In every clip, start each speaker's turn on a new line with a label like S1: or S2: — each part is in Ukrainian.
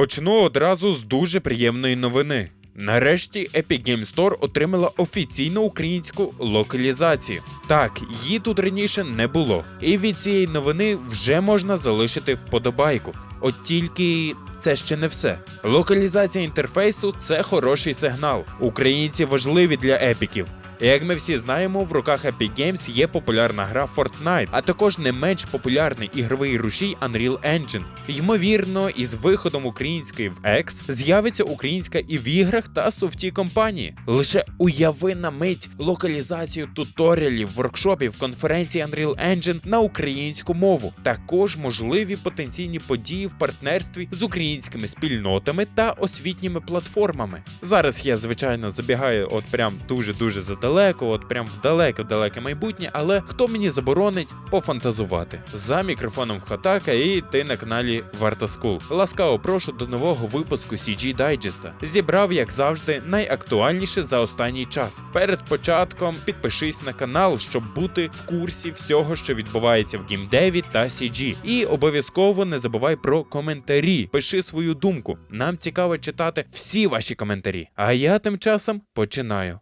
S1: Почну одразу з дуже приємної новини. Нарешті Epic Game Store отримала офіційну українську локалізацію. Так, її тут раніше не було. І від цієї новини вже можна залишити вподобайку. От тільки це ще не все. Локалізація інтерфейсу це хороший сигнал. Українці важливі для епіків. Як ми всі знаємо, в руках Epic Games є популярна гра Fortnite, а також не менш популярний ігровий рушій Unreal Engine. Ймовірно, із виходом української в X з'явиться українська і в іграх та софті компанії. Лише уяви на мить локалізацію туторіалів, воркшопів, конференції Unreal Engine на українську мову. Також можливі потенційні події в партнерстві з українськими спільнотами та освітніми платформами. Зараз я звичайно забігаю от прям дуже дуже задалеко, от прям в далеке далеке майбутнє, але хто мені заборонить пофантазувати за мікрофоном Хатака і ти на каналі Варта Скул. Ласкаво прошу до нового випуску CG Дайджеста. Зібрав, як завжди, найактуальніше за останній час. Перед початком підпишись на канал, щоб бути в курсі всього, що відбувається в геймдеві та CG. І обов'язково не забувай про коментарі. Пиши свою думку. Нам цікаво читати всі ваші коментарі. А я тим часом починаю.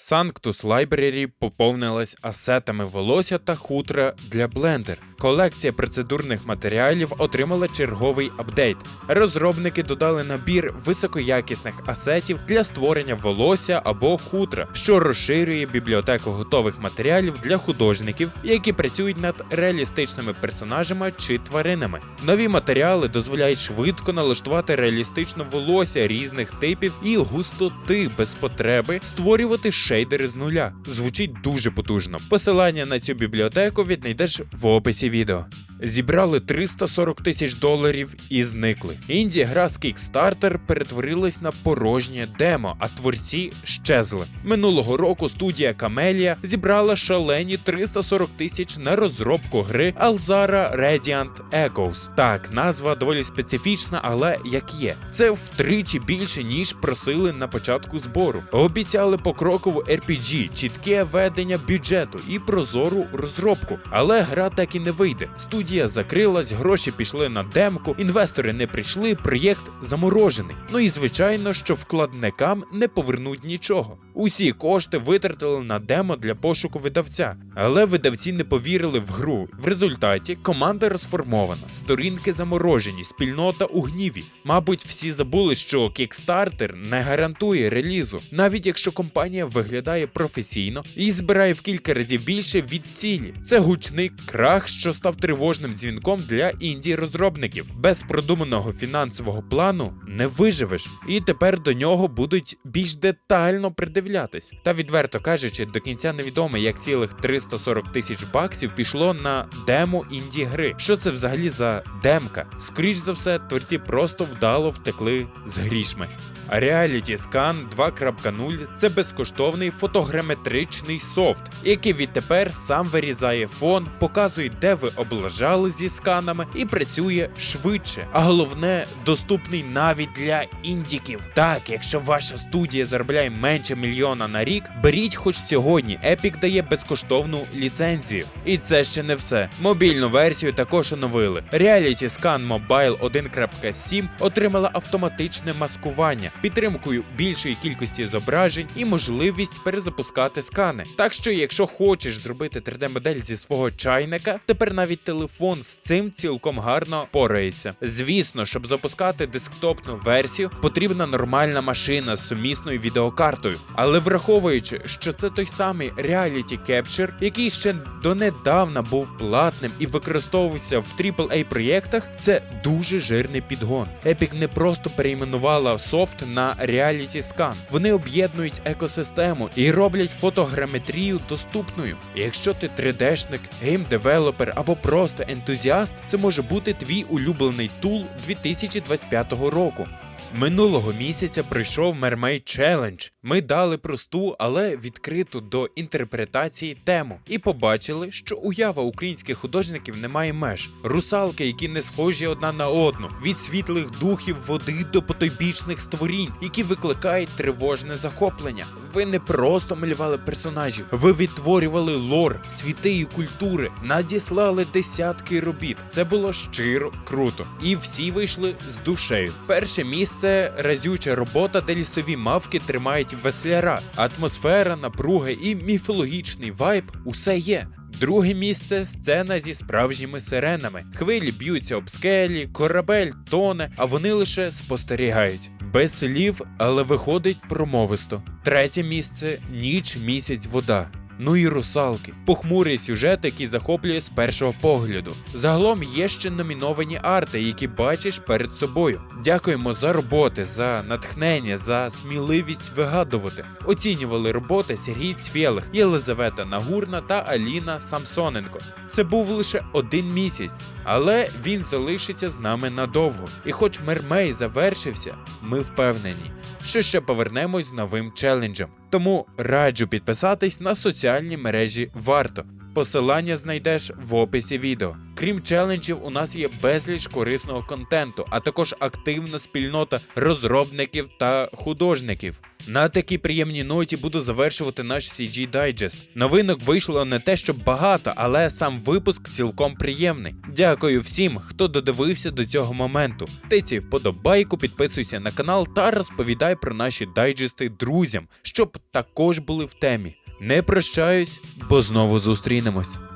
S1: Sanctus Library поповнилась асетами волосся та хутра для Blender. Колекція процедурних матеріалів отримала черговий апдейт. Розробники додали набір високоякісних асетів для створення волосся або хутра, що розширює бібліотеку готових матеріалів для художників, які працюють над реалістичними персонажами чи тваринами. Нові матеріали дозволяють швидко налаштувати реалістичне волосся різних типів і густоти без потреби створювати шейдери з нуля. Звучить дуже потужно. Посилання на цю бібліотеку віднайдеш в описі відео. Зібрали 340 тисяч доларів і зникли. Інді гра з Kickstarter перетворилась на порожнє демо, а творці щезли. Минулого року студія Camellia зібрала шалені 340 тисяч на розробку гри Alzara Radiant Echoes. Так, назва доволі специфічна, але як є. Це втричі більше, ніж просили на початку збору. Обіцяли покрокову RPG, чітке ведення бюджету і прозору розробку. Але гра так і не вийде. Студія закрилась, гроші пішли на демку, інвестори не прийшли, проєкт заморожений. Ну і звичайно, що вкладникам не повернуть нічого. Усі кошти витратили на демо для пошуку видавця, але видавці не повірили в гру. В результаті команда розформована, сторінки заморожені, спільнота у гніві. Мабуть, всі забули, що Kickstarter не гарантує релізу, навіть якщо компанія виглядає професійно і збирає в кілька разів більше від цілі. Це гучний крах, що став тривожним дзвінком для інді розробників. Без продуманого фінансового плану не виживеш, і тепер до нього будуть більш детально придивлятись. Та відверто кажучи, до кінця невідомо, як цілих 340 тисяч баксів пішло на демо інді гри. Що це взагалі за демка? Скоріш за все, творці просто вдало втекли з грішми. Reality Scan 2.0 це безкоштовний фотограметричний софт, який відтепер сам вирізає фон, показує, де ви облажали зі сканами, і працює швидше. А головне, доступний навіть для індіків. Так, якщо ваша студія заробляє менше мільйона на рік, беріть хоч сьогодні. Epic дає безкоштовну ліцензію. І це ще не все. Мобільну версію також оновили. Reality Scan Mobile 1.7 отримала автоматичне маскування, підтримкою більшої кількості зображень і можливість перезапускати скани. Так що, якщо хочеш зробити 3D-модель зі свого чайника, тепер навіть телефон з цим цілком гарно порається. Звісно, щоб запускати десктопну версію, потрібна нормальна машина з сумісною відеокартою. Але враховуючи, що це той самий Reality Capture, який ще донедавна був платним і використовувався в AAA проєктах, це дуже жирний підгон. Epic не просто перейменувала софт на Reality Scan. Вони об'єднують екосистему і роблять фотограметрію доступною. Якщо ти 3D-шник, геймдевелопер або просто ентузіаст, це може бути твій улюблений тул 2025 року. Минулого місяця прийшов Mermaid Challenge. Ми дали просту, але відкриту до інтерпретації тему і побачили, що уява українських художників не має меж. Русалки, які не схожі одна на одну, від світлих духів води до потойбічних створінь, які викликають тривожне захоплення. Ви не просто малювали персонажів, ви відтворювали лор, світи і культури, надіслали десятки робіт. Це було щиро круто. І всі вийшли з душею. Перше місце разюча робота, де лісові мавки тримають весляра. Атмосфера, напруга і міфологічний вайб усе є. Друге місце сцена зі справжніми сиренами. Хвилі б'ються об скелі, корабель тоне, а вони лише спостерігають. Без слів, але виходить промовисто. Третє місце ніч, місяць, вода. Ну і русалки. Похмурий сюжет, який захоплює з першого погляду. Загалом є ще номіновані арти, які бачиш перед собою. Дякуємо за роботи, за натхнення, за сміливість вигадувати. Оцінювали роботи Сергій Цвєлих, Єлизавета Нагурна та Аліна Самсоненко. Це був лише один місяць, але він залишиться з нами надовго. І хоч Мермей завершився, ми впевнені, що ще повернемось з новим челенджем. Тому раджу підписатись на соціальні мережі варто. Посилання знайдеш в описі відео. Крім челенджів, у нас є безліч корисного контенту, а також активна спільнота розробників та художників. На такій приємній ноті буду завершувати наш CG Digest. Новинок вийшло не те, щоб багато, але сам випуск цілком приємний. Дякую всім, хто додивився до цього моменту. Тиці вподобайку, підписуйся на канал та розповідай про наші дайджести друзям, щоб також були в темі. Не прощаюсь, бо знову зустрінемось.